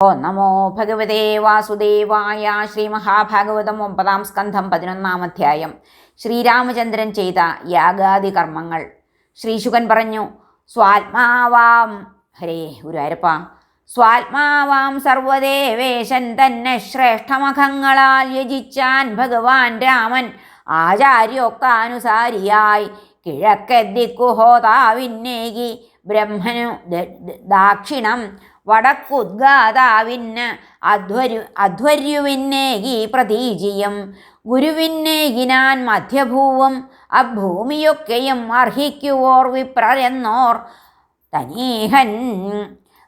ഓ നമോ ഭഗവതേ വാസുദേവായ ശ്രീ മഹാഭാഗവതം ഒമ്പതാം സ്കന്ധം പതിനൊന്നാം അധ്യായം. ശ്രീരാമചന്ദ്രൻ ചെയ്ത യാഗാദി കർമ്മങ്ങൾ. ശ്രീശുകൻ പറഞ്ഞു സ്വാത്മാവാം ഹരേ ഗുരുവായൂരപ്പ സ്വാത്മാവാം സർവദേവേശൻ തന്നെ ശ്രേഷ്ഠമഖങ്ങളാൽ യജിച്ചാൻ ഭഗവാൻ രാമൻ ആചാര്യോക്താനുസാരിയായി കിഴക്കെദ്ദിക്കുഹോതാവിന്നേകി ബ്രഹ്മനു ദാക്ഷിണം വടക്കുദ്ഗാതാവിന് അധ്വരു അധ്വര്യുവിന്നേകി പ്രതീജിയം ഗുരുവിന്നേകിനാൻ മധ്യഭൂവും അഭൂമിയൊക്കെയും അർഹിക്കുവോർ വിപ്രരെന്നോർ തനീഹൻ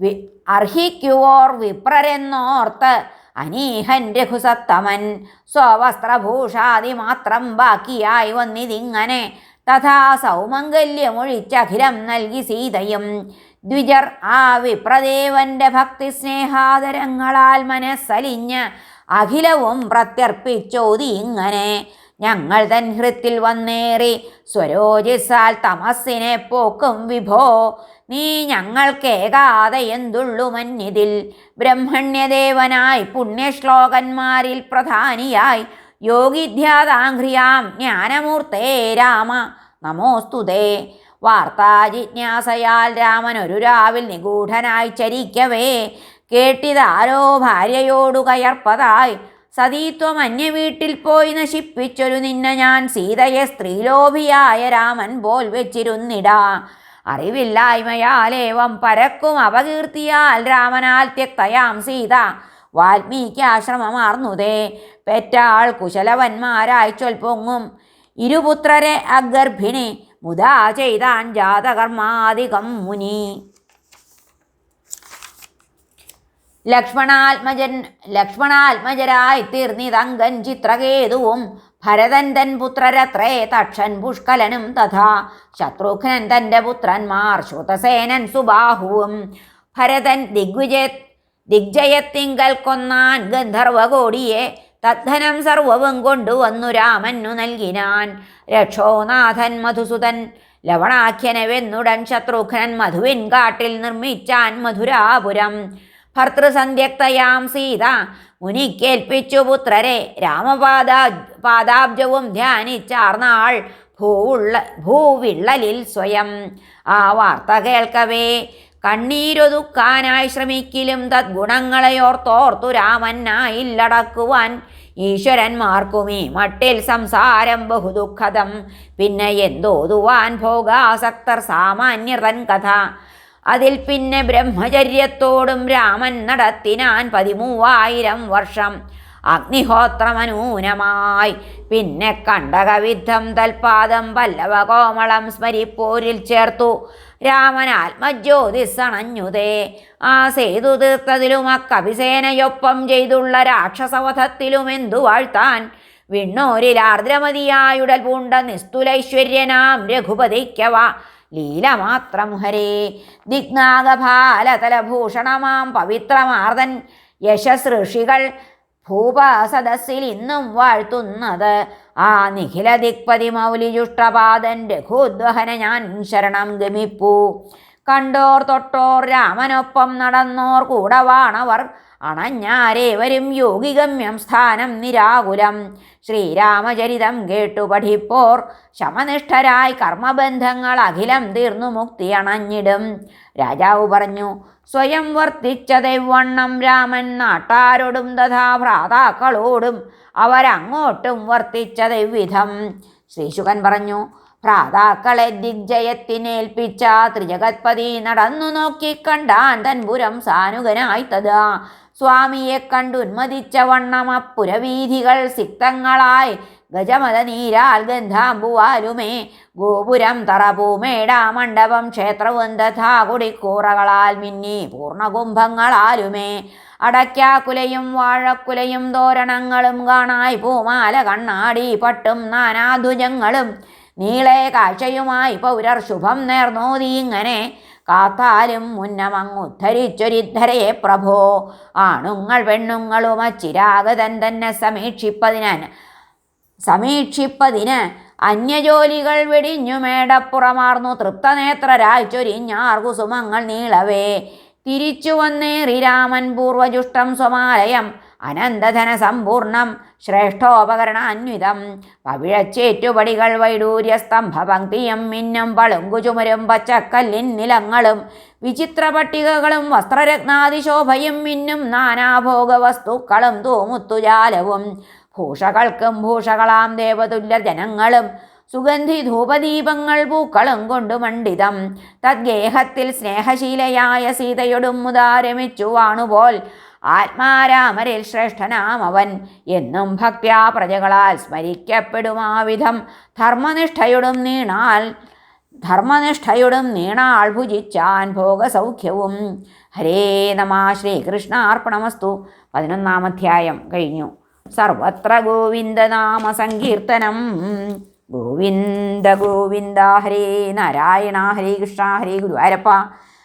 വി അർഹിക്കുവോർ വിപ്രരെന്നോർത്ത് അനീഹൻ രഘുസത്തമൻ സ്വവസ്ത്രഭൂഷാദി മാത്രം ബാക്കിയായി വന്നിതിങ്ങനെ തഥാ സൗമംഗല്യമൊഴിച്ചഖിലം നൽകി സീതയും ദ്വിജർ ആ വിപ്രദേവന്റെ ഭക്തി സ്നേഹാദരങ്ങളാൽ മനസ്സലിഞ്ഞ് അഖിലവും പ്രത്യർപ്പിച്ചോതി ഇങ്ങനെ. ഞങ്ങൾ തൻ ഹൃത്തിൽ വന്നേറി സ്വരോജിസാൽ തമസ്സിനെ പോക്കും വിഭോ. നീ ഞങ്ങൾക്കേകാതെ എന്തുള്ളു മന്നിതിൽ? ബ്രഹ്മണ്യദേവനായി പുണ്യശ്ലോകന്മാരിൽ പ്രധാനിയായി. യോഗിധ്യാതാഘ്രിയാം ജ്ഞാനമൂർത്തേ രാമ. നമോസ്തുതേ. വാർത്താ ജിജ്ഞാസയാൽ രാമൻ ഒരു രാവിൽ നിഗൂഢനായി ചരിക്കവേ. കേട്ടിതാരോ ഭാര്യയോടു കയർപ്പതായി. സതീത്വം അന്യ വീട്ടിൽ പോയി നശിപ്പിച്ചൊരു നിന്ന ഞാൻ സീതയെ സ്ത്രീലോഭിയായ രാമൻ പോൽ വെച്ചിരുന്നിടാ. അറിവില്ലായ്മയാലേവം പരക്കും അപകീർത്തിയാൽ രാമനാൽ ത്യക്തയാം സീത. വാൽമീകാശ്രമമാർന്നുതേ പെറ്റാൾ കുശലവന്മാരായി ചൊൽപ്പൊങ്ങും. ഇരുപുത്രരെ അഗർഭിണി. മുതാ ചെയ്താൻ ജാതകർമാധികം മുനി. ലക്ഷ്മണാത്മജൻ ലക്ഷ്മണാത്മജരായി തീർന്നിതങ്കൻ ചിത്രകേതുവും ഭരതൻ തൻ പുത്രരത്രേ തക്ഷൻ പുഷ്കലനും തഥാ ശത്രുഘ്നൻ തന്റെ പുത്രന്മാർ ശ്രുതസേനൻ സുബാഹുവും ഭരതൻ ദിഗ്വിജയ ദിഗ്ജയത്തിങ്കൽ കൊന്നാൻ ഗന്ധർവകോടിയെ തദ്ധനം സർവവും കൊണ്ടുവന്നു രാമനു നൽകിനാൻ. രക്ഷോനാഥൻ മധുസുതൻ ലവണാഖ്യനവെന്നുടൻ ശത്രുഘ്നൻ മധുവിൻ കാട്ടിൽ നിർമ്മിച്ചാൻ മധുരാപുരം. ഭർത്തൃസന്ധ്യക്തയാം സീത മുനിക്കേൽപ്പിച്ചു പുത്രരെ. രാമപാദ പാദാബ്ജവും ധ്യാനിച്ചാർന്നാൾ ഭൂവുള്ള ഭൂവിള്ളലിൽ സ്വയം. ആ വാർത്ത കേൾക്കവേ കണ്ണീരൊതുക്കാനായി ശ്രമിക്കിലും തദ്ഗുണങ്ങളെയോർത്തോർത്തു രാമനായില്ലടക്കുവാൻ ഈശ്വരന്മാർക്കുമീ മട്ടിൽ സംസാരം ബഹുദുഃഖതം. പിന്നെ എന്തോതുവാൻ ഭോഗാസക്തർ സാമാന്യർ തൻ കഥ. അതിൽ പിന്നെ ബ്രഹ്മചര്യത്തോടും രാമൻ നടത്തിനാൻ പതിമൂവായിരം വർഷം. അഗ്നിഹോത്രമനൂനമായി. പിന്നെ കണ്ടകവിദ്ധം തൽപാദം പല്ലവ കോമളം സ്മരിപ്പോരിൽ ചേർത്തു. രാമൻ ആത്മജ്യോതിസണഞ്ഞുതേ ആ സേതു തീർത്തതിലും അക്കവിസേനയൊപ്പം ചെയ്തുള്ള രാക്ഷസവധത്തിലും എന്തു വാഴ്ത്താൻ? വിണ്ണോരിൽ ആർദ്രമതിയായുടൽ പൂണ്ട നിസ്തുലൈശ്വര്യനാം രഘുപതിക്കവ. ലീല മാത്രം ഹരേ ദിഗ്നാഗഭാലതലഭൂഷണമാം പവിത്രമാർദൻ. യശസ് ഭൂപസദസ്സിൽ ഇന്നും വാഴ്ത്തുന്നത്. ആ നിഖില ദിക്പതി മൗലിജുഷ്ടപാദൻ രഘുദ്വഹന ഞാൻ ശരണം ഗമിപ്പൂ. കണ്ടോർ തൊട്ടോർ രാമനൊപ്പം നടന്നോർ കൂടവാണവർ. അണഞ്ഞാരേവരും യോഗിഗമ്യം സ്ഥാനം നിരാകുലം. ശ്രീരാമചരിതം കേട്ടു പഠിപ്പോർ. ശമനിഷ്ഠരായി കർമ്മബന്ധങ്ങൾ അഖിലം തീർന്നു മുക്തി അണഞ്ഞിടും. രാജാവ് പറഞ്ഞു സ്വയം വർത്തിച്ചതെവണ്ണം രാമൻ നാട്ടാരോടും തഥാ ഭ്രാതാക്കളോടും അവരങ്ങോട്ടും വർത്തിച്ചതെവിധം ശ്രീശുകൻ പറഞ്ഞു ഭ്രാതാക്കളെ ദിഗ്ജയത്തിനേൽപ്പിച്ച ത്രിജഗത്പതി നടന്നു നോക്കിക്കണ്ടാൻ തൻപുരം സാനുകനായി തഥാ. സ്വാമിയെ കണ്ടുന്മതിച്ച വണ്ണം അപ്പുരവീഥികൾ സിക്തങ്ങളായി ഗജമത നീരാൽ ഗന്ധാമ്പുവാലുമേ. ഗോപുരം തറപൂമേട മണ്ഡപം ക്ഷേത്രവും തഥാ കുടിക്കൂറകളാൽ മിന്നി പൂർണകുംഭങ്ങളാലുമേ അടയ്ക്കാക്കുലയും വാഴക്കുലയും തോരണങ്ങളും കാണായി പൂമാല കണ്ണാടി പട്ടും നാനാധ്വജങ്ങളും നീളെ കാഴ്ചയുമായി പൗരർ ശുഭം നേർന്നോതി ഇങ്ങനെ കാത്താലും മുന്നമങ്ങുദ്ധരിച്ചൊരിദ്ധരയെ പ്രഭോ. ആണുങ്ങൾ പെണ്ണുങ്ങളും അച്ചിരാഗതൻ തന്നെ സമീക്ഷിപ്പതിനാൻ സമീക്ഷിപ്പതിന് അന്യജോലികൾ വെടിഞ്ഞു മേടപ്പുറമാർന്നു തൃപ്തനേത്രരായി ചൊരിഞ്ഞാർ കുസുമങ്ങൾ നീളവേ. തിരിച്ചു വന്നേറി രാമൻ പൂർവജുഷ്ടം സ്വമാലയം അനന്തധന സമ്പൂർണം ശ്രേഷ്ഠോപകരണാന്വിതം. പവിഴച്ചേറ്റുപടികൾ വൈഡൂര്യസ്തംഭ പങ്ക്തിയും മിന്നും പളുങ്കുചുമരും പച്ചക്കല്ലിൻ നിലങ്ങളും വിചിത്ര പട്ടികകളും വസ്ത്രരത്നാതിശോഭയും മിന്നും നാനാഭോഗ വസ്തുക്കളും തൂമുത്തുജാലവും. ഭൂഷകൾക്കും ഭൂഷകളാം ദേവതുല്യ ജനങ്ങളും സുഗന്ധി ധൂപദീപങ്ങൾ പൂക്കളും കൊണ്ടു മണ്ഡിതം. തദ്ഗേഹത്തിൽ സ്നേഹശീലയായ സീതയൊടും മുതാരമിച്ചു വാണുപോൽ ആത്മാരാമരിൽ ശ്രേഷ്ഠനാം അവൻ എന്നും ഭക്ത്യാ പ്രജകളാൽ സ്മരിക്കപ്പെടുമാവിധം ധർമ്മനിഷ്ഠയുടും നീണാൽ ധർമ്മനിഷ്ഠയുടും നീണാൾ ഭുജിച്ചാൻ ഭോഗസൗഖ്യവും. ഹരേ നമ ശ്രീകൃഷ്ണാർപ്പണമസ്തു. പതിനൊന്നാം അധ്യായം കഴിഞ്ഞു. സർവത്ര ഗോവിന്ദനാമ സങ്കീർത്തനം. ഗോവിന്ദ ഗോവിന്ദ ഹരേ നാരായണ ഹരേ കൃഷ്ണ ഹരേ ഗുരുവാരപ്പ.